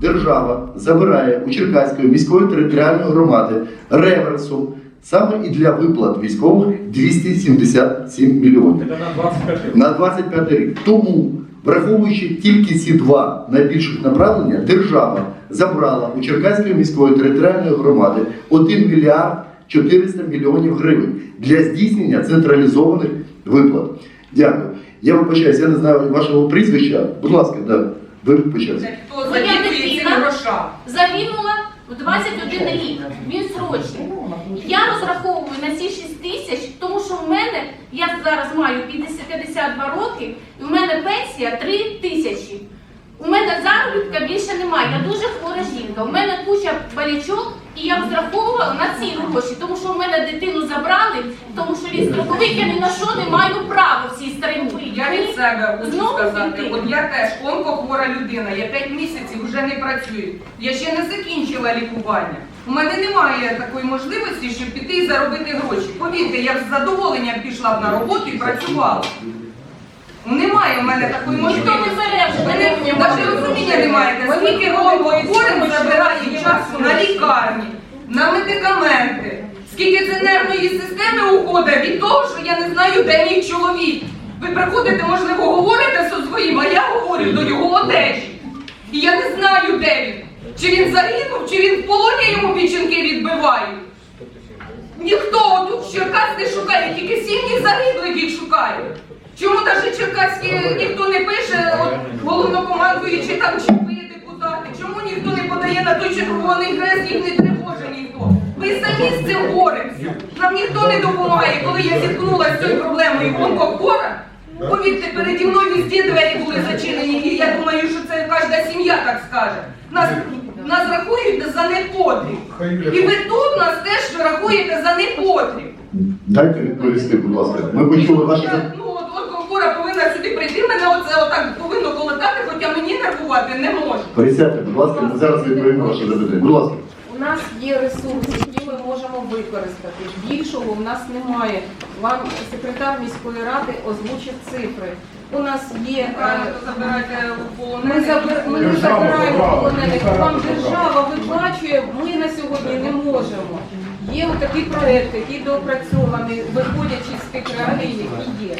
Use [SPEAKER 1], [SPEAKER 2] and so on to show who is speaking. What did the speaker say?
[SPEAKER 1] держава забирає у Черкаської міської територіальної громади реверсом саме і для виплат військових 277 мільйонів
[SPEAKER 2] Це на 25
[SPEAKER 1] на 25 рік. Тому, враховуючи тільки ці два найбільших направлення, держава забрала у Черкаської міської територіальної громади 1 мільярд 400 мільйонів гривень для здійснення централізованих виплат. Дякую. Я вибачаюсь, я не знаю вашого прізвища. Будь ласка, да, почали.
[SPEAKER 3] Хто
[SPEAKER 4] Моя дитина загинула в 21 рік. Він срочний. Я розраховую на ці 6 тисяч, тому що в мене, я зараз маю 50 52 роки, і в мене пенсія 3 тисячі. У мене заробітка більше немає. Я дуже хвора жінка. У мене куча болячок, і я розраховувала на ці гроші, тому що в мене дитину забрали, тому що він страховик, я ні на що не маю права в цій стороні.
[SPEAKER 3] Себе хочу
[SPEAKER 4] Знову
[SPEAKER 3] сказати, от я теж онкохвора людина, я 5 місяців вже не працюю. Я ще не закінчила лікування. У мене немає такої можливості, щоб піти і заробити гроші. Повірте, я б з задоволенням пішла б на роботу і працювала. Немає в мене такої можливості. мене навіть розуміння не маєте, скільки онкохворим забирає часу на лікарні, на медикаменти, скільки це нервної системи уходить від того, що я не знаю, де мій чоловік. Ви приходите, можливо, говорите зі своїм, а я говорю до його одежі. І я не знаю, де він. Чи він загинув, чи він в полоні йому піченки відбивають. Ніхто тут Черкас не шукає, тільки сім'ї загиблих їх шукають. Чому навіть черкаські ніхто не пише, от головнокомандуючи там чи ви депутати? Чому ніхто не подає на той червоний хрест, їх не тривожить ніхто? Ви самі з цим боремося. Нам ніхто не допомагає. Коли я зіткнулася з цією проблемою онкохвора, повірте, переді мною везде двері були зачинені, і я думаю, що це кожна сім'я так скаже. Нас, нас рахують за непотріб. І ви тут нас теж рахуєте за непотріб.
[SPEAKER 1] Дайте відповісти, будь ласка. Ми почули ваше
[SPEAKER 3] Я, ну, от, от конкура повинна сюди прийти, мене оце отак повинно колотати, хоча мені нервувати не може.
[SPEAKER 1] Присядьте, будь ласка, ми зараз відповімо ваше запитання. Будь ласка.
[SPEAKER 5] У нас є ресурси, використати. Більшого в нас немає. Вам секретар міської ради озвучив цифри. У нас є. Ми, не забираємо полонених. Вам держава виплачує, ми на сьогодні не можемо. Є такий проект, який доопрацьований, виходячи з тих реалій, які є.